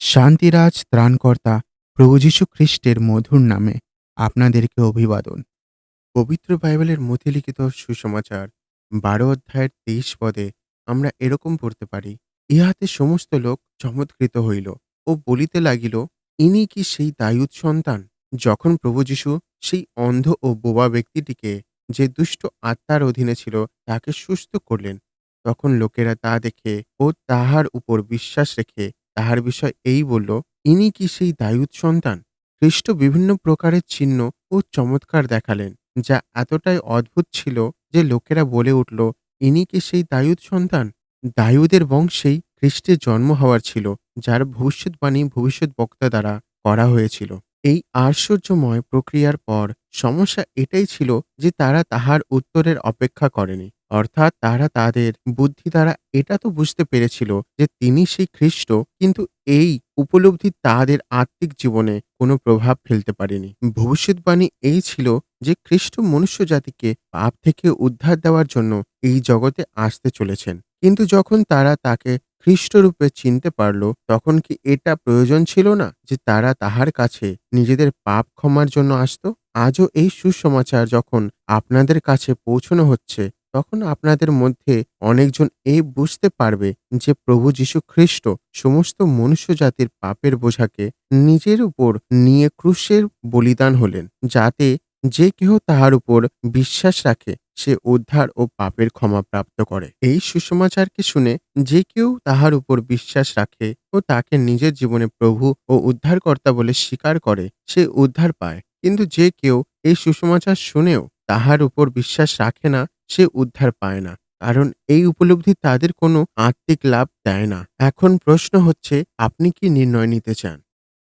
শান্তিরাজ ত্রাণকর্তা প্রভু যীশু খ্রিস্টের মধুর নামে আপনাদেরকে অভিবাদন। পবিত্র বাইবেলের মধ্যে লিখিত সুসমাচার, বারো অধ্যায়ের তেইশ পদে আমরা এরকম পড়তে পারি, ইহাতে সমস্ত লোক চমৎকৃত হইল ও বলিতে লাগিল, ইনি কি সেই দায়ুদ সন্তান, যখন প্রভু যীশু সেই অন্ধ ও বোবা ব্যক্তিটিকে যে দুষ্ট আত্মার অধীনে ছিল তাকে সুস্থ করলেন, তখন লোকেরা তা দেখে ও তাহার উপর বিশ্বাস রেখে তাহার বিষয় এই বলল, ইনি কি সেই দায়ুদ সন্তান? খ্রিস্ট বিভিন্ন প্রকারের চিহ্ন ও চমৎকার দেখালেন, যা এতটাই অদ্ভুত ছিল যে লোকেরা বলে উঠল, ইনি কি সেই দায়ুদ সন্তান? দায়ুদের বংশেই খ্রিস্টের জন্ম হওয়ার ছিল, যার ভবিষ্যৎবাণী ভবিষ্যৎ বক্তা দ্বারা করা হয়েছিল। এই আশ্চর্যময় প্রক্রিয়ার পর সমস্যা এটাই ছিল যে তারা তাহার উত্তরের অপেক্ষা করেনি। অর্থাৎ তারা তাদের বুদ্ধি দ্বারা এটা তো বুঝতে পেরেছিল যে তিনি সেই খ্রিস্ট, কিন্তু এই উপলব্ধি তাদের আত্মিক জীবনে কোনো প্রভাব ফেলতে পারেনি। ভবিষ্যৎবাণী এই ছিল যে খ্রিস্ট মনুষ্য জাতিকে পাপ থেকে উদ্ধার দেওয়ার জন্য এই জগতে আসতে চলেছেন। কিন্তু যখন তারা তাকে খ্রিস্টরূপে চিনতে পারল, তখন কি এটা প্রয়োজন ছিল না যে তারা তাহার কাছে নিজেদের পাপ ক্ষমার জন্য আসত? আজও এই সুসমাচার যখন আপনাদের কাছে পৌঁছানো হচ্ছে তখন আপনাদের মধ্যে অনেকজন এই বুঝতে পারবে যে প্রভু যীশু খ্রিস্ট সমস্ত মনুষ্য জাতির পাপের বোঝাকে নিজের উপর নিয়ে ক্রুশের বলিদান হলেন, যাতে যে কেহ তাহার উপর বিশ্বাস রাখে, সে উদ্ধার ও পাপের ক্ষমা প্রাপ্ত করে। এই সুসমাচারকে শুনে যে কেউ তাহার উপর বিশ্বাস রাখে ও তাকে নিজের জীবনে প্রভু ও উদ্ধারকর্তা বলে স্বীকার করে, সে উদ্ধার পায়। কিন্তু যে কেউ এই সুসমাচার শুনেও তাহার উপর বিশ্বাস রাখে না সে উদ্ধার পায় না। কারণ এই উপলব্ধি তাদের কোনো আত্মিক লাভ দেয় না। এখন প্রশ্ন হচ্ছে, আপনি কি নির্ণয় নিতে চান?